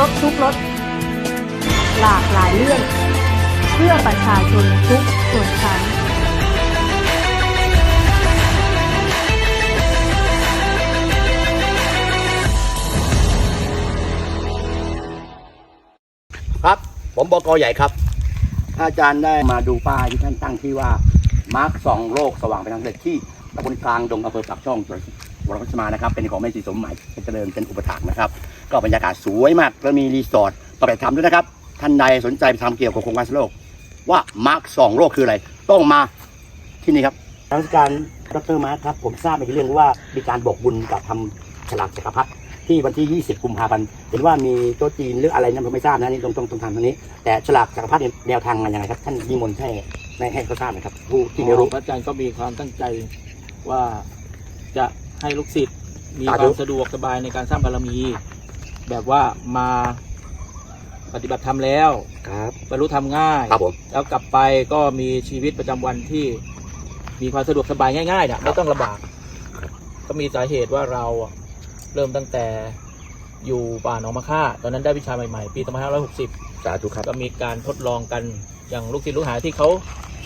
รบทุกรสหลากหลายเรื่อง เพื่อประชาชนทุกส่วนชั้นครับ ผมบกใหญ่ครับอาจารย์ได้มาดูป้ายที่ท่านตั้งที่ว่ามาร์คสองโลกสว่างเป็นทางเด็ดที่ตำบลกลางดงอำเภอปากช่องจังหวัดวรพัชมานะครับ เป็นของแม่สีสมหมายเจริญเป็นอุปถากนะครับ ก็บรรยากาศสวยมากแล้วมีรีสอร์ทต่อไปทำด้วยนะครับ ท่านใดสนใจไปทำเกี่ยวกับโครงการโลกว่ามาร์คสองโลกคืออะไร ต้องมาที่นี่ครับราชการดรมาร์คครับ ผมทราบในเรื่องว่ามีการบอกบุญกับทำฉลากจักรพรรดิที่วันที่ 20กุมภาพันธ์เห็นว่ามีโต๊ะจีนหรืออะไรนั้นผมไม่ทราบนะนี่ตรงตรงตรงทางตรงนี้ แต่ฉลากจักรพรรดิแนวทางมันยังไงครับท่านนิมนต์ให้ให้ให้เขาทราบหนะครับผู้ที่ไม่รู้พระอาจารย์ก็มีความตั้งใจว่าจะให้ลูกศิษย์มีสาคธุวามสะดวกสบายในการสร้างบารมี แบบว่ามาปฏิบัติธรรมแล้วครับบรรลุธรรมง่าย ครับผม แล้วกลับไปก็มีชีวิตประจำวันที่มีความสะดวกสบายง่ายๆเนี่ยไม่ต้องลำบาก ก็มีสาเหตุว่าเราอะเริ่มตั้งแต่อยู่ป่าหนองมะค่า ตอนนั้นได้วิชาใหม่ๆ ปี2560 สาธุครับ ก็มีการทดลองกันอย่างลูกศิษย์ลูกหาที่เขา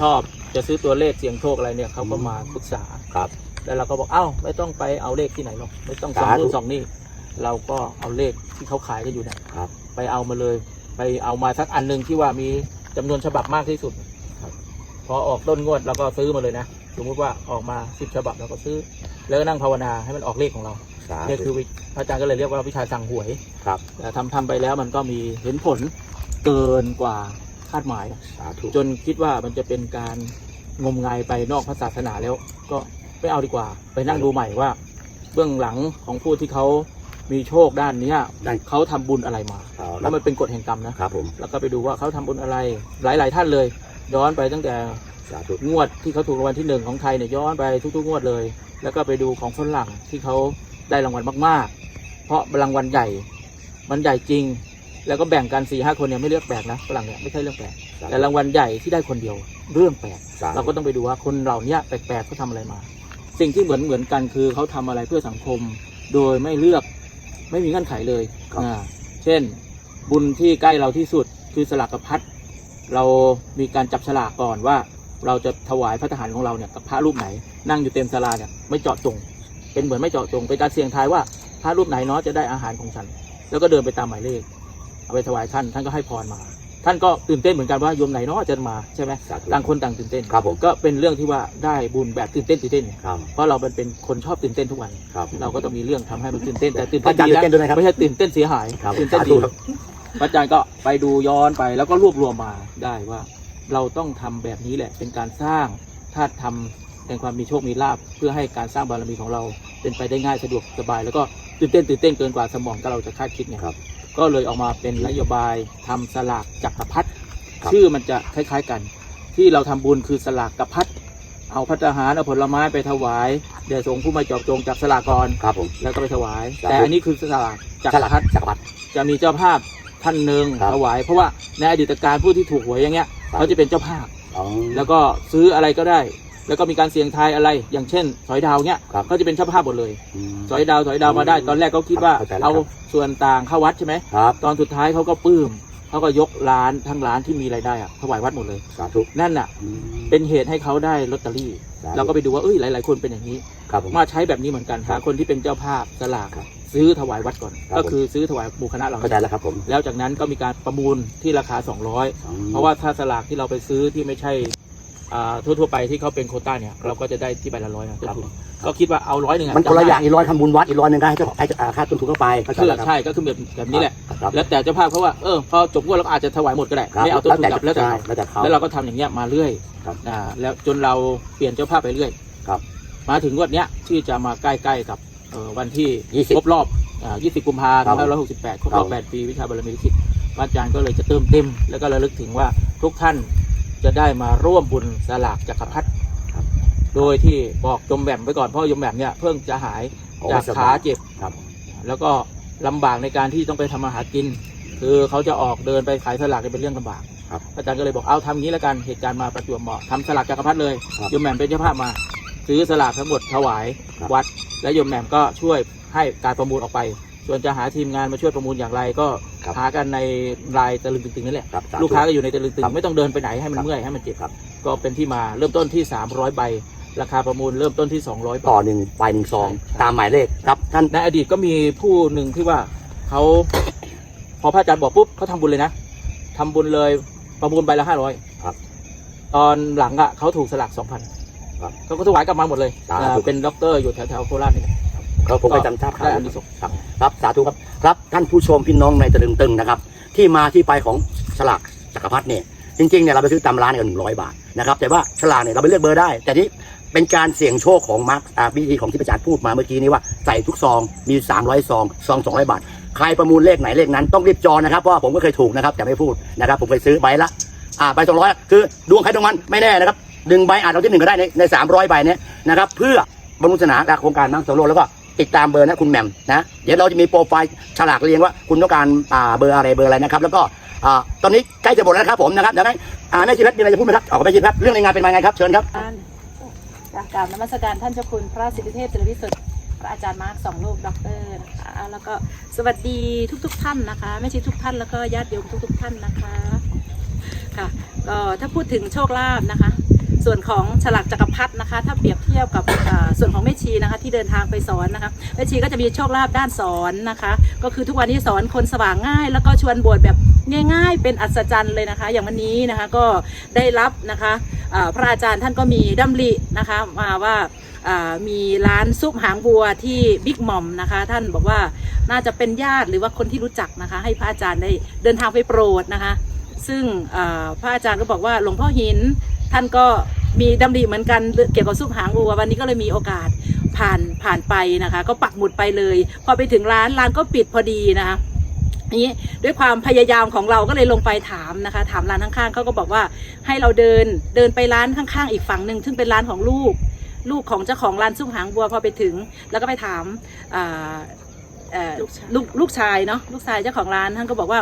ชอบจะซื้อตัวเลขเสี่ยงโชคอะไรเนี่ยเขาก็มาปรึกษา ครับ แล้วเราก็บอกเอ้า ไม่ต้องไปเอาเลขที่ไหนหรอก ไม่ต้องสองสาธุนู่นสองนี่ เราก็เอาเลขที่เขาขายกันอยู่เนี่ยครับ ไปเอามาเลย ไปเอามาสักอันหนึ่งที่ว่ามีจำนวนฉบับมากที่สุดครับพอออกต้นงวดเราก็ซื้อมาเลยนะสมมติว่าออกมาสิบฉบับเราก็ซื้อ แล้วก็นั่งภาวนาให้มันออกเลขของเราสาเนี่ยธุคือวิพระอาจารย์ก็เลยเรียกว่าวิชาสั่งหวยครับ แต่ทำทำไปแล้วมันก็มีเห็นผลเกินกว่าคาดหมายสาธุ จนคิดว่ามันจะเป็นการงมงายไปนอกพระศาสนาแล้ว ก็ไม่เอาดีกว่า ไปนั่งดูใหม่ว่า เบื้องหลังของผู้ที่เขา มีโชคด้านเนี้ยได้ เขาทำบุญอะไรมาเอาแล้วมันเป็นกฎแห่งกรรมนะครับผม แล้วก็ไปดูว่าเขาทำบุญอะไร หลาย ๆ ท่านเลย ย้อนไปตั้งแต่สาธุ งวดที่เขาถูกรางวัลที่หนึ่งของไทยเนี่ยย้อนไปทุก ๆ งวดเลย แล้วก็ไปดูของฝรั่งที่เขาได้รางวัลมากๆ เพราะรางวัลใหญ่ มันใหญ่จริง แล้วก็แบ่งกันสี่ห้าคนเนี่ยไม่เลือกแปลกนะฝรั่งเนี่ยไม่ใช่เรื่องแปลกสาธุ แต่รางวัลใหญ่ที่ได้คนเดียวเรื่องแปลก สาธุ เราก็ต้องไปดูว่าคนเหล่านี้แปลกๆเขาทำอะไรมา สิ่งที่เหมือนเหมือนกันคือเขาทำอะไรเพื่อสังคม โดยไม่เลือก ไม่มีเงื่อนไขเลยครับ อ่าเช่น บุญที่ใกล้เราที่สุดคือสลากกพัดเรามีการจับฉลากก่อนว่า เราจะถวายพระทหารของเราเนี่ยกับพระรูปไหน นั่งอยู่เต็มศาลาเนี่ยไม่เจาะจง เป็นเหมือนไม่เจาะจงเป็นการเสี่ยงทายว่าพระรูปไหนเนาะจะได้อาหารของฉัน แล้วก็เดินไปตามหมายเลขเอาไปถวายท่านท่านก็ให้พรมา ท่านก็ตื่นเต้นเหมือนกันว่าโยมไหนเนาะจะมาใช่ไหมสาธุต่างคนต่างตื่นเต้นครับผมก็เป็นเรื่องที่ว่าได้บุญแบบตื่นเต้นตื่นเต้นครับเพราะเราเป็นเป็นคนชอบตื่นเต้นทุกวัน ครับ เราก็ต้องมีเรื่องทำให้มันตื่นเต้นแต่ตื่นพระเต้นอาจารย์ดีตื่นเต้นด้วยนะครับไม่ใช่ตื่นเต้นเสียหายครับตื่นเต้นสาดีธุครับ พระอาจารย์ก็ไปดูย้อนไปแล้วก็รวบรวมมาได้ว่า เราต้องทำแบบนี้แหละ เป็นการสร้างธาตุธรรมแห่งความมีโชคมีลาภเพื่อให้การสร้างบารมีของเราเป็นไปได้ง่ายสะดวกสบาย แล้วก็ตื่นเต้นตื่นเต้นเกินกว่าสมองที่เราจะคาดคิดไงครับ ก็เลยออกมาเป็นนโยบายทำสลากจักรพรรดิครับชื่อมันจะคล้าย ๆกัน ที่เราทำบุญคือสลากกระพัดเอาพัฒหารเอาผลไม้ไปถวายเดี๋ยวสงฆ์ผู้มาจอบจงจากสลากรครับผมแล้วก็ไปถวายครับแต่อันนี้คือสลากจักฉรลาพรรดิจักรพรรดิจะมีเจ้าภาพท่านหนึ่งครับถวาย เพราะว่าในอดีตการผู้ที่ถูกหวยอย่างเงี้ยครับเขาจะเป็นเจ้าภาพอ๋อแล้วก็ซื้ออะไรก็ได้ แล้วก็มีการเสี่ยงทายอะไร อย่างเช่น สอยดาวเงี้ยครับเขาจะเป็นเจ้าภาพหมดเลยมสอยดาวสอยดาวมาได้ ตอนแรกเขาคิดว่าเข้าใจแล้วเอาครับส่วนต่างเข้าวัดใช่ไหมครับตอนสุดท้ายเขาก็ปลื้มเขาก็ยกร้านทั้งร้านที่มีรายได้อะถวายวัดหมดเลย สาธุนั่นน่ะ อืมเป็นเหตุให้เขาได้ลอตเตอรี่ สธุเราก็ไปดูว่าเอ้ยหลาย ๆ คนเป็นอย่างนี้ ครับผม มาใช้แบบนี้เหมือนกันครัหาบคนที่เป็นเจ้าภาพสลากครับซื้อถวายวัดก่อน ครับ ก็คือซื้อถวายหมู่คณะเราเข้าใจแล้วครับผมแล้วจากนั้นก็มีการประมูลที่ราคา 200 เพราะว่าถ้าสลากที่เราไปซื้อที่ไม่ใช่อ่า ทั่วๆไปที่เขาเป็นโควต้าเนี่ยเราก็จะได้ที่ใบละร้อยนะต้นทุนก็คิดว่าเอาร้อยหนึ่งอะมันคนละจำได้อย่างอีกร้อยทำบุญวัดอีกร้อยหนึ่งก็ให้เจ้าให้อ่าค่าต้นทุนเข้าไปเข้าใจคือแล้วครับใช่ก็คือแบบแบบนี้แหละครับแล้วแต่เจ้าภาพเขาว่าเออพอจบงวดเราก็อาจจะถวายหมดก็ได้ครับไม่เอาต้นทุนกลับแล้วแต่ใช่เขาแล้วแต่เขาแล้วเราก็ทำอย่างเงี้ยมาเรื่อยครับอ่าแล้วจนเราเปลี่ยนเจ้าภาพไปเรื่อยครับมาถึงงวดเนี้ยที่จะมาใกล้ๆกับเอ่อวันที่ยี่สิบครบรอบอ่า20 กุมภาครัพันบธ์2568 ครบรอบครับ8 ปีวิชาบารมีลิขิตพระอาจารย์ก็เลยจะเติมเต็ม แล้วก็ระลึกถึงว่าทุกท่าน จะได้มาร่วมบุญสลากจักรพรรดิครับโดยที่บอกยมแหม่มไว้ก่อนเพราะยมแหม่มเนี่ยเพิ่งจะหายโอ้จากสบขายเจ็บครับแล้วก็ลำบากในการที่ต้องไปทำมาหากิน คือเขาจะออกเดินไปขายสลากเนี่ยเป็นเรื่องลำบากครับอาจารย์ก็เลยบอกเอาทำงี้แล้วกันเหตุการณ์มาประจวบเหมาะทำสลากจักรพรรดิเลยครับโยมแหม่มเป็นเจ้าภาพมา ซื้อสลากทั้งหมดถวายครับวัด และโยมแหม่มก็ช่วยให้การประมูลออกไป ส่วนจะหาทีมงานมาช่วยประมูลอย่างไรก็ครับหากันในรายตะลึงตึงๆนั่นแหละ ครับสธุ ลูกค้าก็อยู่ในตะลึงตึงครับไม่ต้องเดินไปไหนให้มันครับเมื่อยให้มันเจ็บครับ ก็เป็นที่มาเริ่มต้นที่ 300 ใบ ราคาประมูลเริ่มต้นที่ 200บาต่อทหนึ่งไปหนึ่งซองใช่ ตามหมายเลขครับท่าน ในอดีตก็มีผู้หนึ่งที่ว่าเขาพอพระอาจารย์บอกปุ๊บเขาทำบุญเลยนะทำบุญเลยประมูลใบละห้าร้อยครับตอนหลังอะเขาถูกสลักสองพันครับเขาก็ถวายกลับมาหมดเลยสาธุ อ่าเป็นด็อกเตอร์อยู่แถวๆโคราชนี่ เขาผมไปจำทราบข่าวได้อานิสงส์ครับครับสาธุครับครับท่านผู้ชมพี่น้องในตะลึงตึงนะครับ ที่มาที่ไปของฉลากจักรพรรดิเนี่ยจริงๆเนี่ยเราไปซื้อตามร้านกันหนึ่งร้อยบาทนะครับแต่ว่าฉลากเนี่ยเราไปเลือกเบอร์ได้ แต่นี้เป็นการเสี่ยงโชคของมาร์คอ่าวิธีของที่อาจารย์พูดมาเมื่อกี้นี้ว่าใส่ทุกซองมี 300ซองซอง200 บาท ใครประมูลเลขไหนเลขนั้นต้องรีบจองนะครับเพราะว่าผมก็เคยถูกนะครับแต่ไม่พูดนะครับผมเคยซื้อใบละอ่าใบสองร้อยคือดวงใครดวงมันไม่แน่นะครับหนึ่งใบอาจเอาที่หนึ่งก็ได้ในในสามร้อยใบเนี้ยนะครับเพื่อบรรลุศาสนาและโครงการมังสวิรัติโลกแล้วก็ ติดตามเบอร์นะคุณแหม่มนะเดี๋ยวเราจะมีโปรไฟล์ฉลากเรียงว่าคุณต้องการอ่าเบอร์อะไรเบอร์อะไรนะครับ แล้วก็อ่าตอนนี้ใกล้จะหมดแล้วนะครับผมนะครับดังนั้นอ่าแม่ชีเพชรมีอะไรจะพูดไหมครับออกไปชีเพชรเรื่องในงานเป็นมาไงครับเชิญครับ ท่านกราบนมัสการท่านเจ้าคุณพระสิทธิเทพเจริญวิสุทธิ์พระอาจารย์มาร์คสองลูกด็อกเตอร์นะคะแล้วก็สวัสดีทุก ๆ ท่านนะคะไม่ช่ทุกท่านแล้วก็ญาติโยมทุก ๆ ท่านนะคะค่ะก็ถ้าพูดถึงโชคลาภนะคะ ส่วนของฉลากจักรพรรดินะคะ ถ้าเปรียบเทียบกับส่วนของแม่ชีนะคะ ที่เดินทางไปสอนนะคะแม่ชีก็จะมีโชคลาภด้านสอนนะคะ ก็คือทุกวันนี้สอนคนสว่างง่าย แล้วก็ชวนบวชแบบง่ายๆ เป็นอัศจรรย์เลยนะคะ อย่างวันนี้นะคะก็ได้รับนะคะพระอาจารย์ท่านก็มีดำรินะคะมาว่ามีร้านซุปหางบัวที่บิ๊กหม่อมนะคะ ท่านบอกว่าน่าจะเป็นญาติหรือว่าคนที่รู้จักนะคะ ให้พระอาจารย์ได้เดินทางไปโปรดนะคะ ซึ่งพระอาจารย์ก็บอกว่าหลวงพ่อหิน ท่านก็มีดำริเหมือนกันเกี่ยวกับซุปหางวัววันนี้ก็เลยมีโอกาสผ่านผ่านไปนะคะ ก็ปักหมุดไปเลย พอไปถึงร้านร้านก็ปิดพอดีนะคะนี้ด้วยความพยายามของเราก็เลยลงไปถามนะคะ ถามร้านข้างๆเขาก็บอกว่าให้เราเดินเดินไปร้านข้างๆ อีกฝั่งหนึ่งซึ่งเป็นร้านของลูก ลูกของเจ้าของร้านซุปหางบัวพอไปถึง แล้วก็ไปถามลูกชายลูกชายเนาะลูกชายเจ้าของร้านท่านก็บอกว่า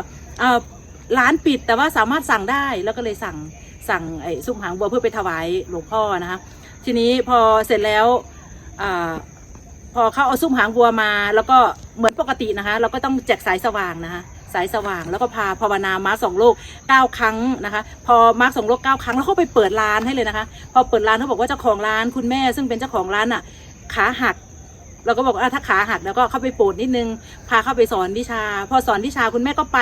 ร้านปิดแต่ว่าสามารถสั่งได้แล้วก็เลยสั่งสั่งไอ้ซุปหางบัวเพื่อไปถวายหลวงพ่อนะคะทีนี้พอเสร็จแล้วอพอเขาเอาซุปหางบัวมา แล้วก็เหมือนปกตินะคะ เราก็ต้องแจกสายสว่างนะคะสายสว่างแล้วก็พาภาวนามาสองโลกเก้าครั้งนะคะ พอมาสองโลกเก้าครั้งแล้วเขาไปเปิดร้านให้เลยนะคะ พอเปิดร้านเขาบอกว่าเจ้าของร้านคุณแม่ซึ่งเป็นเจ้าของร้านอะขาหัก เราก็บอกว่าอะถ้าขาหักแล้วก็เข้าไปโปรดนิดนึง พาเข้าไปสอนวิชา พอสอนวิชาคุณแม่ก็ไป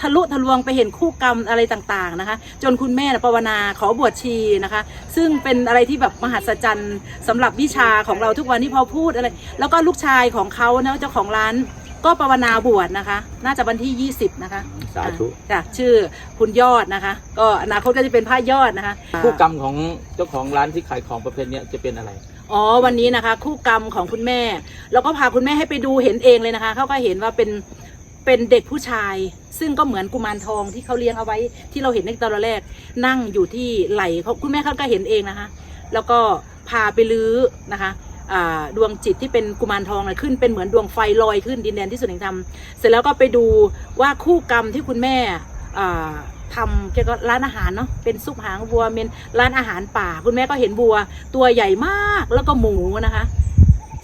ทะลุทะลวงไปเห็นคู่กรรมอะไรต่างๆนะคะ จนคุณแม่น่ะภาวนาขอบวชชีนะคะ ซึ่งเป็นอะไรที่แบบมหัศจรรย์สำหรับวิชาของเราทุกวันที่พอพูดอะไร แล้วก็ลูกชายของเขานะเจ้าของร้านก็ภาวนาบวชนะคะ น่าจะวันที่ 20 นะคะสาธุจ้ะชื่อคุณยอดนะคะ ก็อนาคตก็จะเป็นพระยอดนะคะ คู่กรรมของเจ้าของร้านที่ขายของประเภทเนี้ยจะเป็นอะไร อ๋อวันนี้นะคะ คู่กรรมของคุณแม่ แล้วก็พาคุณแม่ให้ไปดูเห็นเองเลยนะคะเขาก็เห็นว่าเป็นเป็นเด็กผู้ชาย ซึ่งก็เหมือนกุมารทองที่เขาเลี้ยงเอาไว้ที่เราเห็นในตอนแรก นั่งอยู่ที่ไหล่เขาคุณแม่เขาก็เห็นเองนะคะ แล้วก็พาไปลื้อนะคะดวงจิตที่เป็นกุมารทองนะขึ้นเป็นเหมือนดวงไฟลอยขึ้นดินแดนที่สุดแห่งธรรมเสร็จแล้วก็ไปดูว่าคู่กรรมที่คุณแม่ ทำเกี่ยวกับร้านอาหารเนาะเป็นซุปหางวัวเป็นร้านอาหารป่า คุณแม่ก็เห็นบัวตัวใหญ่มากแล้วก็หมูนะคะ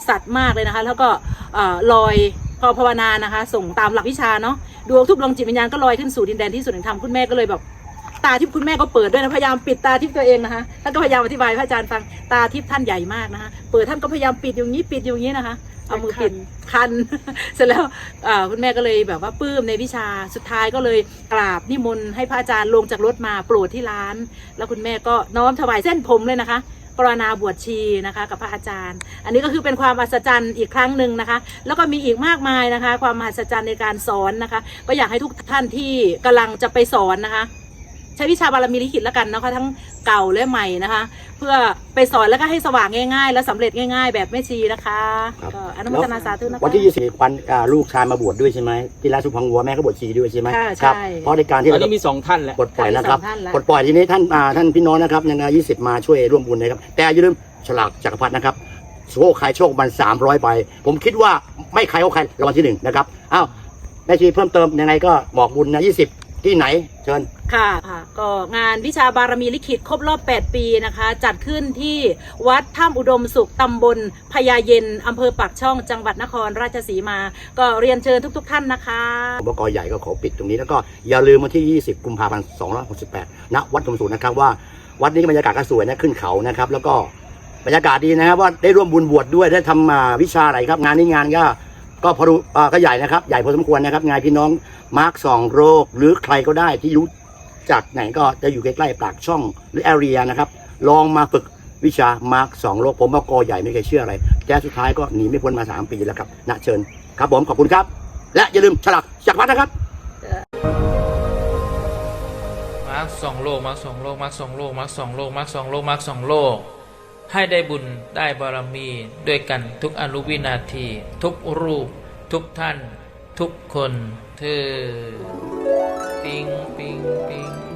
สัตว์มากเลยนะคะ แล้วก็เอ่อลอยพอภาวนานะคะ ส่งตามหลักวิชาเนาะดวงทุกดวงจิตวิญญาณก็ลอยขึ้นสู่ดินแดนที่สุดแห่งธรรมคุณแม่ก็เลยแบบ ตาทิพย์คุณแม่ก็เปิดด้วยนะพยายามปิดตาทิพย์ตัวเองนะคะท่านก็พยายามอธิบายพระอาจารย์ฟังตาทิพย์ท่านใหญ่มากนะคะเปิดท่านก็พยายามปิดอยู่างนี้ปิดอยู่างนี้นะคะเอามือปิดคัน เสร็จแล้วคุณแม่ก็เลยแบบว่าปลื้มในวิชาสุดท้ายก็เลยกราบนิมนต์ให้พระอาจารย์ลงจากรถมาโปรดที่ร้าน แล้วคุณแม่ก็น้อมถวายเส้นผมเลยนะคะปรณาบวชชีนะคะกับพระอาจารย์ อันนี้ก็คือเป็นความอัศจรรย์อีกครั้งหนึ่งนะคะ แล้วก็มีอีกมากมายนะคะ ความมหัศจรรย์ในการสอนนะคะ ก็อยากให้ทุกท่านที่กำลังจะไปสอนนะคะ ใช้วิชาบารมีลิขิตแล้วกันนะคะ ทั้งเก่าและใหม่นะคะ เพื่อไปสอนแล้วก็ให้สว่างง่าย ๆ และสำเร็จง่าย ๆ แบบแม่ชีนะคะครับ ก็อนุโมทนาสาธุนะคะ วันที่20วันอ่าลูกชายมาบวชด้วยใช่ไหมที่ร้านสุพังวัวแม่ก็บวชชีด้วยใช่ไหมค่ะครัใช่เพราะในการที่ตอนเรานี้มีสองท่านแหละปลดปล่อยนะครับสองท่านละปลดปล่อยทีนี้ท่านอ่าท่านพี่น้องนะครับยังไงยี่สิบมาช่วยร่วมบุญนะครับ แต่อย่าลืมฉลากจักรพรรดินะครับโชคใครโชคมันสามร้อยใบ ผมคิดว่าไม่ใครเอาใครรางวัลที่หนึ่งนะครับ อ้าวแม่ชีเพิ่มเติมยังไงก็บอกบุญนะยี่สิบ ที่ไหนเชิญ ค่ะค่ะก็งานวิชาบารมีลิขิตครบรอบ 8 ปีนะคะ จัดขึ้นที่วัดถ้ำอุดมสุขตำบลพญาเย็นอำเภอปากช่องจังหวัดนครราชสีมา ก็เรียนเชิญทุก ๆ ท่านนะคะบกใหญ่ก็ขอปิดตรงนี้แล้วก็อย่าลืมวันที่ 20 กุมภาพันธ์ 2568 ณ วัดธมสูนนะครับว่าวัดนี้ก็บรรยากาศก็สวยนะขึ้นเขานะครับ แล้วก็บรรยากาศดีนะครับว่าได้ร่วมบุญบวชด้วยได้ทำมาวิชาอะไรครับ งานนี้งานก็ ก็พอรู้อ่าก็ใหญ่นะครับ ใหญ่พอสมควรนะครับงานพี่น้องมาร์คสองโรคหรือใครก็ได้ที่รู้จักไหนก็จะอยู่ใกล้ๆปากช่องหรือแอเรียนะครับ ลองมาฝึกวิชามาร์คสองโรคผมว่ากอใหญ่ไม่เคยเชื่ออะไรแกสุดท้ายก็หนีไม่พ้นมาสามปีแล้วครับนะเชิญครับผมขอบคุณครับ และอย่าลืมฉลากจากวัดนะครับ มาร์คสองโลกมาร์คสองโลกมาร์คสองโลกมาร์คสองโลกมาร์คสองโลกมาร์คสองโลก ให้ได้บุญได้บารมี ด้วยกันทุกอนุวินาที ทุกรูป ทุกท่าน ทุกคน เธอ ปิงปิงปิง